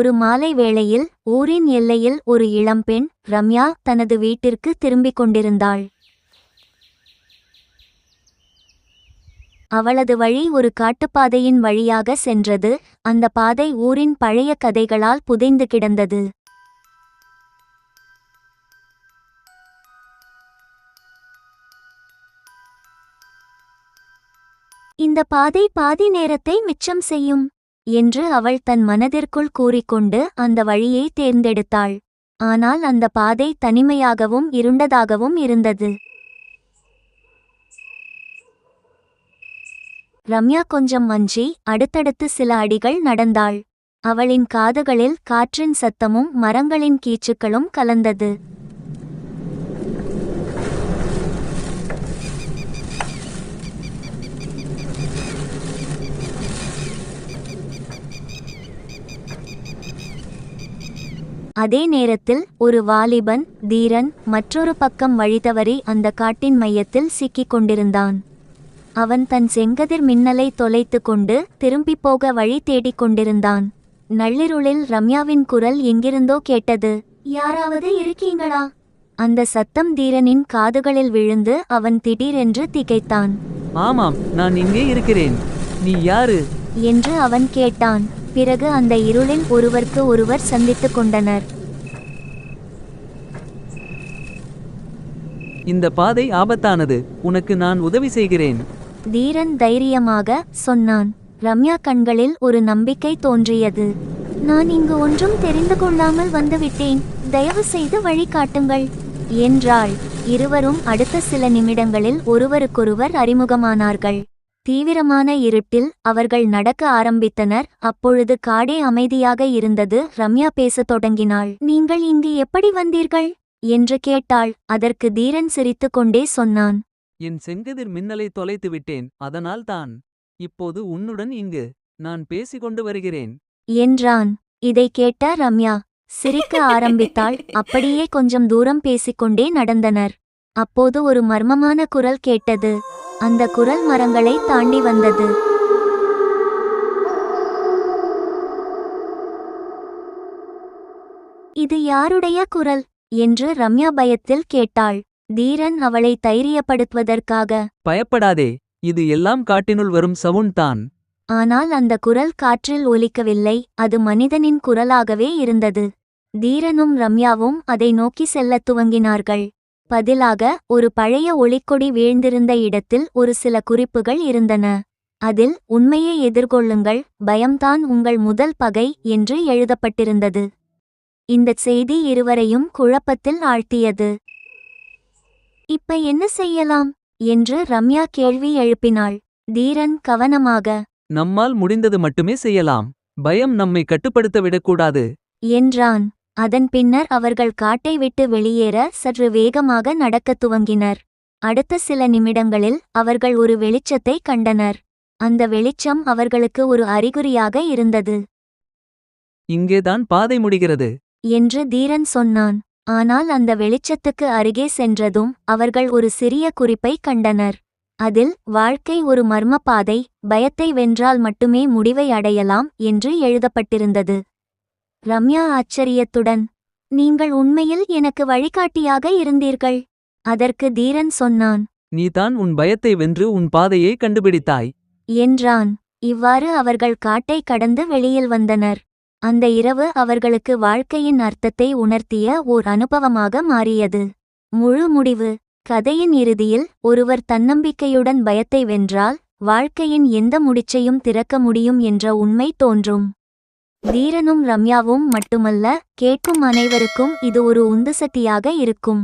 ஒரு மாலை வேளையில் ஊரின் எல்லையில் ஒரு இளம்பெண் ரம்யா தனது வீட்டிற்கு திரும்பிக் கொண்டிருந்தாள். அவளது வழி ஒரு காட்டுப்பாதையின் வழியாக சென்றது. அந்த பாதை ஊரின் பழைய கதைகளால் புதைந்து கிடந்தது. இந்த பாதை பாதி நேரத்தை மிச்சம் செய்யும். என்று அவள் தன் மனதிற்குள் கூறிக்கொண்டு அந்த வழியை தேர்ந்தெடுத்தாள். ஆனால் அந்த பாதை தனிமையாகவும் இருண்டதாகவும் இருந்தது. ரம்யா கொஞ்சம் அஞ்சி அடுத்தடுத்து சில அடிகள் நடந்தாள். அவளின் காதுகளில் காற்றின் சத்தமும் மரங்களின் கீச்சுக்களும் கலந்தது. அதே நேரத்தில் ஒரு வாலிபன் தீரன் மற்றொரு பக்கம் வழிதவறி அந்த காட்டின் மையத்தில் சிக்கிக் கொண்டிருந்தான். அவன் தன் செங்கதிர் மின்னலை தொலைத்து கொண்டு திரும்பிப் போக வழி தேடிக் கொண்டிருந்தான். நள்ளிருளில் ரம்யாவின் குரல் எங்கிருந்தோ கேட்டது. யாராவது இருக்கீங்களா? அந்த சத்தம் தீரனின் காதுகளில் விழுந்து அவன் திடீரென்று திகைத்தான். ஆமாம் நான் இங்கே இருக்கிறேன். நீ யாரு? என்று அவன் கேட்டான். பிறகு அந்த இருளில் ஒருவருக்கு ஒருவர் சந்தித்துக் கொண்டனர். இந்த பாதை ஆபத்தானது. உனக்கு நான் உதவி செய்கிறேன். தீரன் தைரியமாக சொன்னான். ரம்யா கண்களில் ஒரு நம்பிக்கை தோன்றியது. நான் இங்கு ஒன்றும் தெரிந்து கொள்ளாமல் வந்துவிட்டேன். தயவு செய்து வழிகாட்டுங்கள் என்றாள். இருவரும் அடுத்த சில நிமிடங்களில் ஒருவருக்கொருவர் அறிமுகமானார்கள். தீவிரமான இருட்டில் அவர்கள் நடக்க ஆரம்பித்தனர். அப்பொழுது காடே அமைதியாக இருந்தது. ரம்யா பேசத் தொடங்கினாள். நீங்கள் இங்கு எப்படி வந்தீர்கள்? என்று கேட்டாள். அதற்கு தீரன் சிரித்துக்கொண்டே சொன்னான். என் செங்கதிர் மின்னலை தொலைத்து விட்டேன். அதனால் தான். இப்போது உன்னுடன் இங்கு. நான் பேசிக்கொண்டு வருகிறேன். என்றான். இதை கேட்ட ரம்யா. சிரிக்க ஆரம்பித்தாள். அப்படியே கொஞ்சம் தூரம் பேசிக்கொண்டே நடந்தனர். அப்போது ஒரு மர்மமான குரல் கேட்டது. அந்த குரல் மரங்களை தாண்டி வந்தது. இது யாருடைய குரல்? என்று ரம்யா பயத்தில் கேட்டாள். தீரன் அவளை தைரியப்படுத்துவதற்காக. பயப்படாதே இது எல்லாம் காட்டினுள் வரும் சவுண்ட் தான். ஆனால் அந்த குரல் காற்றில் ஒலிக்கவில்லை அது மனிதனின் குரலாகவே இருந்தது. தீரனும் ரம்யாவும் அதை நோக்கி செல்லத் துவங்கினார்கள். பதிலாக ஒரு பழைய ஒளிக்கொடி வீழ்ந்திருந்த இடத்தில் ஒரு சில குறிப்புகள் இருந்தன. அதில் உண்மையை எதிர்கொள்ளுங்கள் பயம்தான் உங்கள் முதல் பகை என்று எழுதப்பட்டிருந்தது. இந்தச் செய்தி இருவரையும் குழப்பத்தில் ஆழ்த்தியது. இப்ப என்ன செய்யலாம்? என்று ரம்யா கேள்வி எழுப்பினாள். தீரன் கவனமாக. நம்மால் முடிந்தது மட்டுமே செய்யலாம். பயம் நம்மை கட்டுப்படுத்த விடக்கூடாது. என்றான். அதன் பின்னர் அவர்கள் காட்டை விட்டு வெளியேற சற்று வேகமாக நடக்கத் துவங்கினர். அடுத்த சில நிமிடங்களில் அவர்கள் ஒரு வெளிச்சத்தை கண்டனர். அந்த வெளிச்சம் அவர்களுக்கு ஒரு அறிகுறியாக இருந்தது. இங்கேதான் பாதை முடிகிறது. என்று தீரன் சொன்னான். ஆனால் அந்த வெளிச்சத்துக்கு அருகே சென்றதும் அவர்கள் ஒரு சிறிய குறிப்பை கண்டனர். அதில் வாழ்க்கை ஒரு மர்மப்பாதை பயத்தை வென்றால் மட்டுமே முடிவை அடையலாம் என்று எழுதப்பட்டிருந்தது. ரம்யா ஆச்சரியத்துடன் நீங்கள் உண்மையில் எனக்கு வழிகாட்டியாக இருந்தீர்கள் அதற்கு தீரன் சொன்னான். நீதான் உன் பயத்தை வென்று உன் பாதையை கண்டுபிடித்தாய் என்றான். இவ்வாறு அவர்கள் காட்டை கடந்து வெளியில் வந்தனர். அந்த இரவு அவர்களுக்கு வாழ்க்கையின் அர்த்தத்தை உணர்த்திய ஓர் அனுபவமாக மாறியது. முழு முடிவு கதையின் இறுதியில் ஒருவர் தன்னம்பிக்கையுடன் பயத்தை வென்றால் வாழ்க்கையின் எந்த முடிச்சையும் திறக்க முடியும் என்ற உண்மை தோன்றும். தீரனும் ரம்யாவும் மட்டுமல்ல கேட்கும் அனைவருக்கும் இது ஒரு உந்து சக்தியாக இருக்கும்.